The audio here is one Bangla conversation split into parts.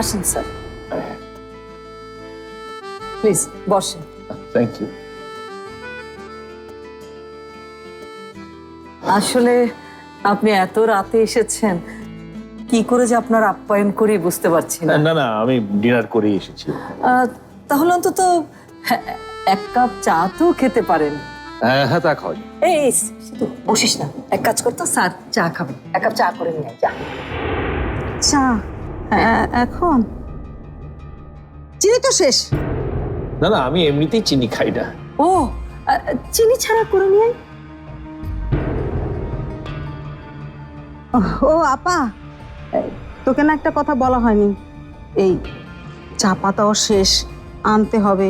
আসেন স্যার। প্লিজ বসেন। থ্যাংক ইউ আসলে আপনি এত রাতে এসেছেন কি করে যে আপনার আপ্যায়ন করি বুঝতে পারছি না। না না আমি ডিনার করেই এসেছি। তাহলে অন্তত এক কাপ চা তো খেতে পারেন। হ্যাঁ হ্যাঁ তা খাওয়াই এই শুধু বসিস না। এক কাজ করতো স্যার চা খাবেন। এক কাপ চা করে নিয়ে আয়, চা। এখন? চিনি তো শেষ। না না আমি এমনিতেই চিনি খাই না। ও চিনি ছাড়া করে নিয়ে ও আপা তোকে না একটা কথা বলা হয়নি। এই চা পাতাও শেষ আনতে হবে।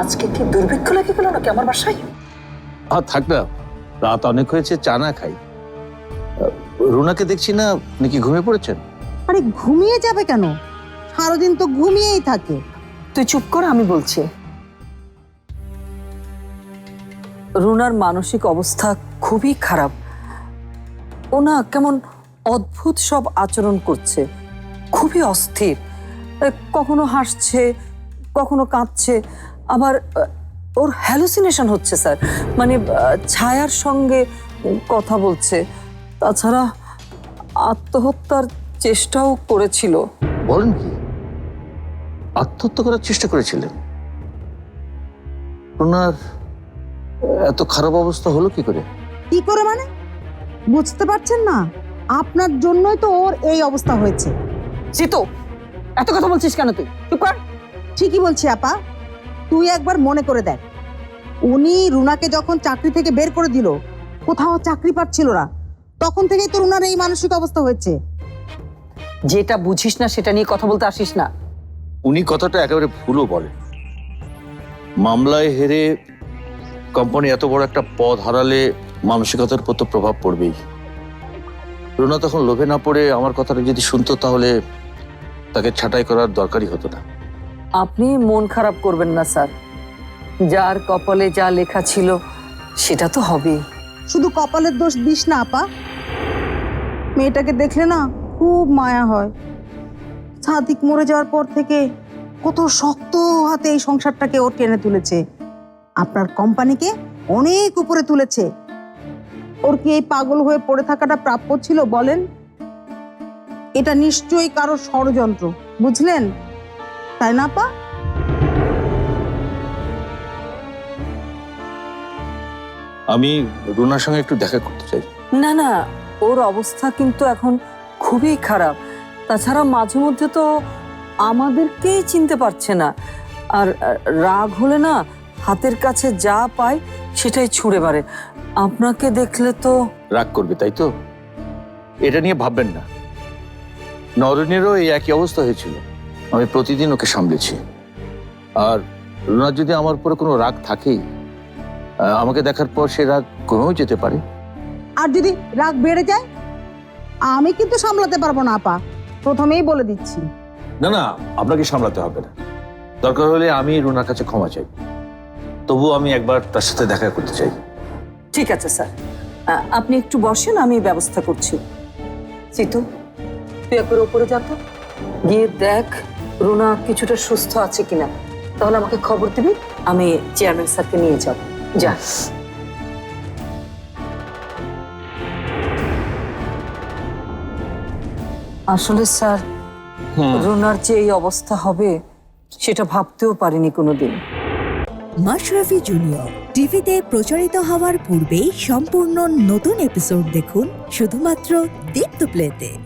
আজকে কি দুর্ভিক্ষ লেগে গেল নাকি আমার বাসায়? আর থাক না রাত অনেক হয়েছে চা না খাই। রুনাকে দেখছি না নাকি ঘুমিয়ে পড়েছেন? আরে ঘুমিয়ে যাবে কেন? সারাদিন তো ঘুমিয়েই থাকে। তুই চুপ কর, আমি বলছি। রুনার মানসিক অবস্থা খুবই খারাপ। ও না কেমন অদ্ভুত সব আচরণ করছে। খুবই অস্থির। কখনো হাসছে, কখনো কাঁদছে। আবার ওর হ্যালুসিনেশন হচ্ছে, স্যার। মানে ছায়ার সঙ্গে কথা বলছে। তাছাড়া আত্মহত্যার চেষ্টাও করেছিল। বলেন কি? আত্মহত্যা করার চেষ্টা করেছিলেন? ওনার এত খারাপ অবস্থা হলো কি করে? কি করে মানে? বুঝতে পারছেন না? আপনার জন্যই তো ওর এই অবস্থা হয়েছে। জিতু এত কথা বলছিস কেন তুই? চুপ কর। ঠিকই বলছি আপা। তুই একবার মনে করে দেখ। উনি রুনাকে যখন চাকরি থেকে বের করে দিল কোথাও চাকরি পাচ্ছিল না। তখন থেকেই তো রুনার এই মানসিক অবস্থা হয়েছে। যেটা বুঝিস না সেটা নিয়ে কথা বলতে আসিস না। উনি কথাটা একেবারে ভুলও বলেন। মামলায় হেরে কোম্পানি এত বড় একটা পদ হারালে মানসিকতার উপর তো প্রভাব পড়বেই। রুনা তখন লোভে না পড়ে আমার কথাটা যদি শুনতো তাহলে তাকে ছাঁটাই করার দরকারই হতো না। আপনি মন খারাপ করবেন না স্যার। যার কপালে যা লেখা ছিল সেটা তো হবেই। শুধু কপালের দোষ দিস না আপা। মেয়েটাকে দেখলে না খুব মায়া হয়। সাদিক মরে যাওয়ার পর থেকে কত শক্ত হাতে এই সংসারটাকে ও টেনে তুলেছে। আপনার কোম্পানিকে অনেক উপরে তুলেছে। ওর কি এই পাগল হয়ে পড়ে থাকাটা প্রাপ্য ছিল বলেন? এটা নিশ্চয়ই কারও ষড়যন্ত্র বুঝলেন? তাই না পা আমি রুনার সঙ্গে একটু দেখা করতে চাই। না না ওর অবস্থা কিন্তু এখন খুবই খারাপ। তাছাড়া মাঝে মধ্যে তো আমাদেরকেই চিনতে পারছে না। আর রাগ হলে না হাতের কাছে যা পায় সেটাই ছুঁড়ে মারে। আপনাকে দেখলে তো রাগ করবে তাই তো? এটা নিয়ে ভাববেন না। নরেনেরও এই একই অবস্থা হয়েছিল। আমি প্রতিদিন ওকে সামলেছি। আর রুনার যদি আমার উপরে কোনো রাগ থাকেই আমাকে দেখার পর সে রাগ কমেও যেতে পারে। আর যদি রাগ বেড়ে যায় আমি কিন্তু সামলাতে পারব না আপা। প্রথমেই বলে দিচ্ছি। না না আপনাকে সামলাতে হবে না। দরকার হলে আমি রুনার কাছে ক্ষমা চাই। তবু আমি একবার তার সাথে দেখা করতে চাই। ঠিক আছে স্যার। আপনি একটু বসেন আমি ব্যবস্থা করছি। সিতু তুই একবার ওপরে যা তো। গিয়ে দেখ রুনা কিছুটা সুস্থ আছে কিনা। তাহলে আমাকে খবর দিবি আমি চেয়ারম্যান স্যারকে নিয়ে যাব। যা। আসলে স্যার রুনার যে এই অবস্থা হবে সেটা ভাবতেও পারিনি কোনোদিন। মাশরাফি জুনিয়র টিভিতে প্রচারিত হওয়ার পূর্বেই সম্পূর্ণ নতুন এপিসোড দেখুন শুধুমাত্র দীপ্ত প্লেতে